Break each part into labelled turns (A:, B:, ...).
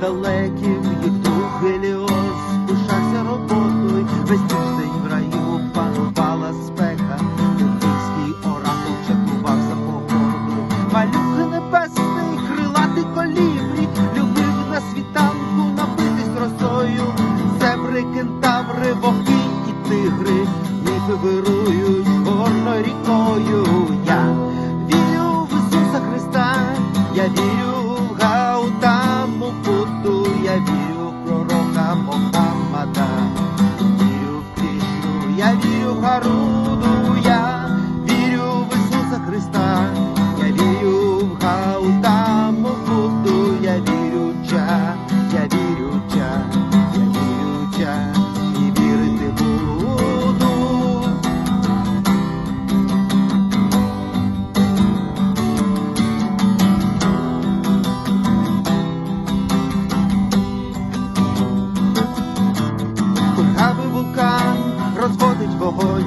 A: далеким, їх друг Геліос пишався роботою, весь тиждень в раю панувала спека, Київський оратор чатував за погодою, малюк небесний, крилатий колібрі, любив на світанку напитись росою, зебри, кентаври, вовки і тигри, ніби вирують горною рікою. Я вірю в Ісуса Христа, я вірю Христа, я вірю в Гаутаму Будду, я вірю Ча, я вірю Ча, я вірю Ча, і вірити буду. Кульгавий вулкан розводить вогонь,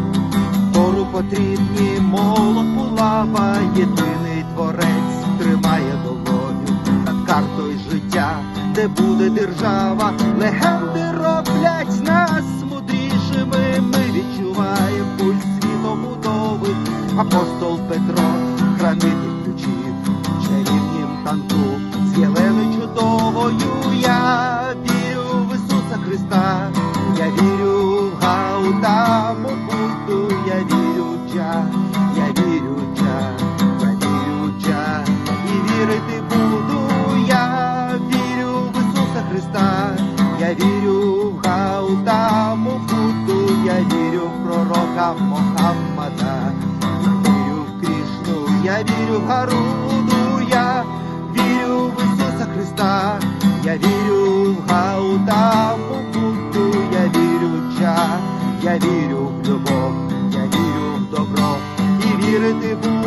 A: молот єдиний творець тримає долоню над картою життя, де буде держава, легенди роблять нас я вірю в Гаутаму Будду, я вірю в пророка Мохаммада, я вірю в Кришну, я вірю в Гаруду, я вірю в Ісуса Христа, я вірю в Гаутаму Будду, я вірю в Ча, я вірю в любов, я вірю в добро. І вірити буду.